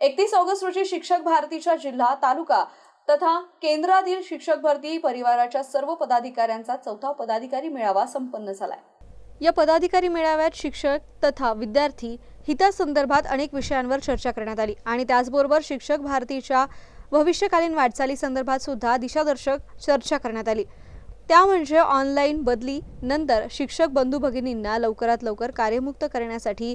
एकतीस ऑगस्ट रोजी शिक्षक भारतीच्या जिल्हा तालुका तथा केंद्रातील शिक्षक भरती परिवाराच्या सर्व पदाधिकाऱ्यांचा चौथा पदाधिकारी मेळावा संपन्न झालाय. या पदाधिकारी मेळाव्यात शिक्षक तथा विद्यार्थी हितासंदर्भात अनेक विषयांवर चर्चा करण्यात आली आणि त्याचबरोबर शिक्षक भारतीच्या भविष्यकालीन वाटचाली संदर्भात सुद्धा दिशादर्शक चर्चा करण्यात आली. त्या म्हणजे ऑनलाईन बदली नंतर शिक्षक बंधू भगिनींना लवकरात लवकर कार्यमुक्त करण्यासाठी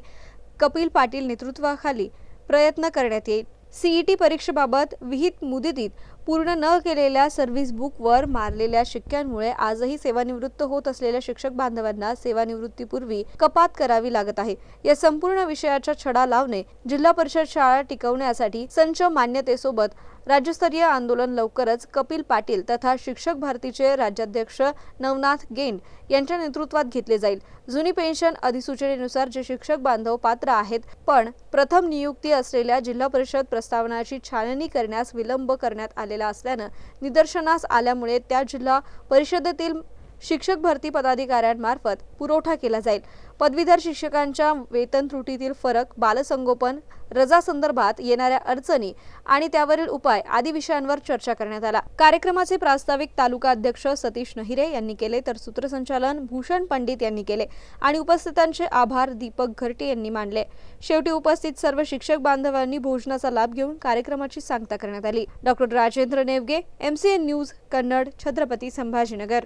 कपिल पाटील नेतृत्वाखाली प्रयत्न करण्यात येईल. सीईटी परीक्षेबाबत विहित मुदतीत पूर्ण न केलेल्या सर्व्हिस बुकवर मारलेल्या शिक्क्यांमुळे आजही सेवानिवृत्त होत असलेल्या शिक्षक बांधवांना सेवानिवृत्तीपूर्वी कपात करावी लागत आहे. या संपूर्ण विषयाचा छडा लावणे जिल्हा परिषद शाळा टिकवण्यासाठी संच मान्यतेसोबत राज्यस्तरीय आंदोलन लवकरच कपिल पाटील तथा शिक्षक भारतीचे राज्याध्यक्ष नवनाथ गेंड यांच्या नेतृत्वात घेतले जाईल. जुनी पेन्शन अधिसूचनेनुसार जे शिक्षक बांधव पात्र आहेत पण प्रथम नियुक्ती असलेल्या जिल्हा परिषद प्रस्तावनाची छाननी करण्यास विलंब करण्यात आले झालेला असल्यानं निदर्शनास आल्यामुळे त्या जिल्हा परिषदेतील शिक्षक भरती पदाधिकाऱ्यांमार्फत पुरवठा केला जाईल. पदवीधर शिक्षकांच्या वेतन त्रुटीतील फरक बालसंगोपन रजा संदर्भात येणाऱ्या अडचणी आणि त्यावरील उपाय आदी विषयांवर चर्चा करण्यात आला. कार्यक्रमाचे प्रास्ताविक तालुका अध्यक्ष सतीश नहिरे यांनी केले तर सूत्रसंचालन भूषण पंडित यांनी केले आणि उपस्थितांचे आभार दीपक घरटे यांनी मानले. शेवटी उपस्थित सर्व शिक्षक बांधवांनी भोजनाचा लाभ घेऊन कार्यक्रमाची सांगता करण्यात आली. Doctor Rajendra Nevage MCN news Kannad Chhatrapati Sambhajinagar.